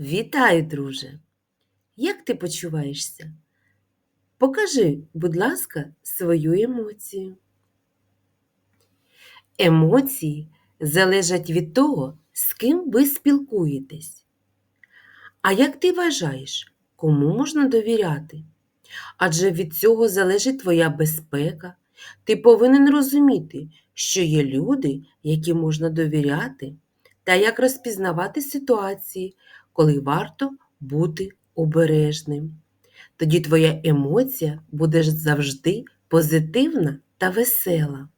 Вітаю, друже! Як ти почуваєшся? Покажи, будь ласка, свою емоцію. Емоції залежать від того, з ким ви спілкуєтесь. А як ти вважаєш, кому можна довіряти? Адже від цього залежить твоя безпека. Ти повинен розуміти, що є люди, які можна довіряти, та як розпізнавати ситуації, коли варто бути обережним. Тоді твоя емоція буде завжди позитивна та весела.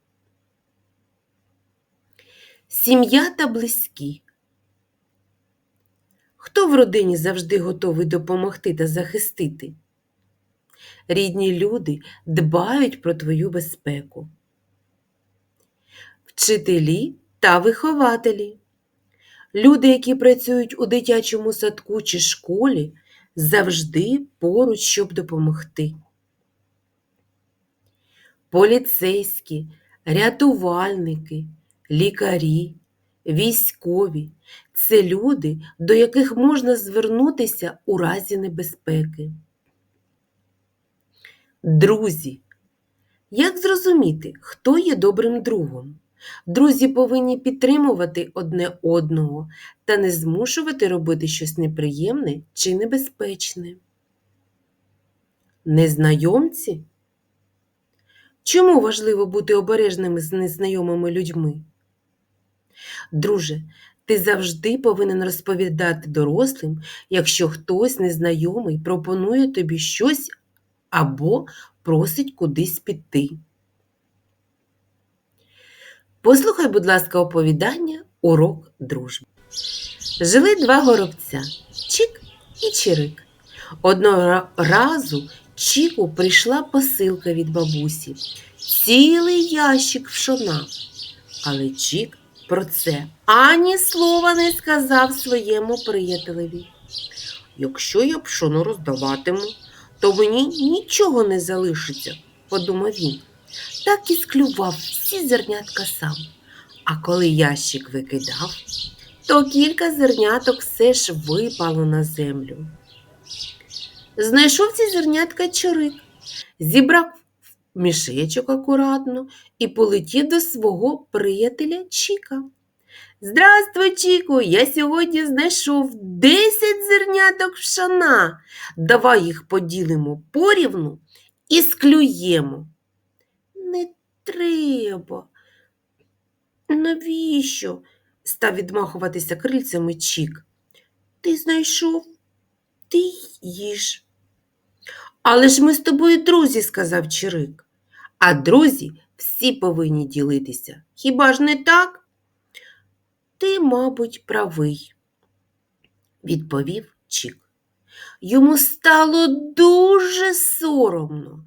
Сім'я та близькі. Хто в родині завжди готовий допомогти та захистити? Рідні люди дбають про твою безпеку. Вчителі та вихователі. Люди, які працюють у дитячому садку чи школі, завжди поруч, щоб допомогти. Поліцейські, рятувальники, лікарі, військові це люди, до яких можна звернутися у разі небезпеки. Друзі. Як зрозуміти, хто є добрим другом? Друзі повинні підтримувати одне одного та не змушувати робити щось неприємне чи небезпечне. Незнайомці? Чому важливо бути обережними з незнайомими людьми? Друже, ти завжди повинен розповідати дорослим, якщо хтось незнайомий пропонує тобі щось або просить кудись піти. Послухай, будь ласка, оповідання Урок дружби. Жили два горобця Чік і Чирик. Одного разу Чіку прийшла посилка від бабусі, цілий ящик пшона. Але Чік про це ані слова не сказав своєму приятелеві. Якщо я пшоно роздаватиму, то мені нічого не залишиться, подумав він. Так і склював всі зернятка сам. А коли ящик викидав, то кілька зерняток все ж випало на землю. Знайшов ці зернятка чорик, зібрав мішечок акуратно і полетів до свого приятеля Чіка. Здравствуй, Чіку, я сьогодні знайшов 10 зерняток пшона. Давай їх поділимо порівну і склюємо. Треба. Навіщо? став відмахуватися крильцями Чік. Ти знайшов, ти їж. Але ж ми з тобою друзі, сказав Чирик. А друзі всі повинні ділитися. Хіба ж не так? Ти, мабуть, правий, відповів Чік. Йому стало дуже соромно,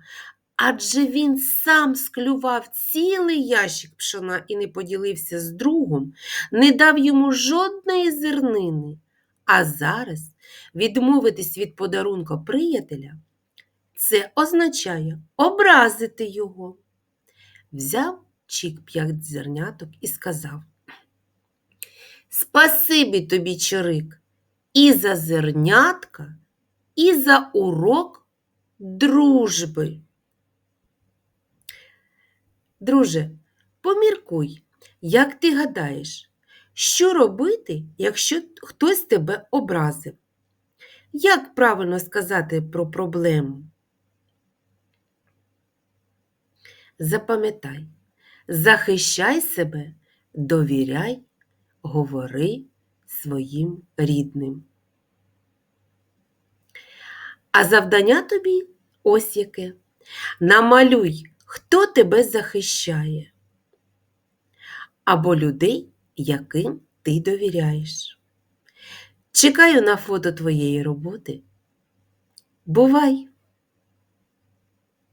адже він сам склював цілий ящик пшона і не поділився з другом, не дав йому жодної зернини. А зараз відмовитись від подарунка приятеля це означає образити його. Взяв Чік п'ять зерняток і сказав Спасибі тобі, Чирик, і за зернятка, і за урок дружби. Друже, поміркуй, як ти гадаєш, що робити, якщо хтось тебе образив? Як правильно сказати про проблему? Запам'ятай, захищай себе, довіряй, говори своїм рідним. А завдання тобі ось яке. Намалюй, хто тебе захищає, або людей, яким ти довіряєш. Чекаю на фото твоєї роботи. Бувай!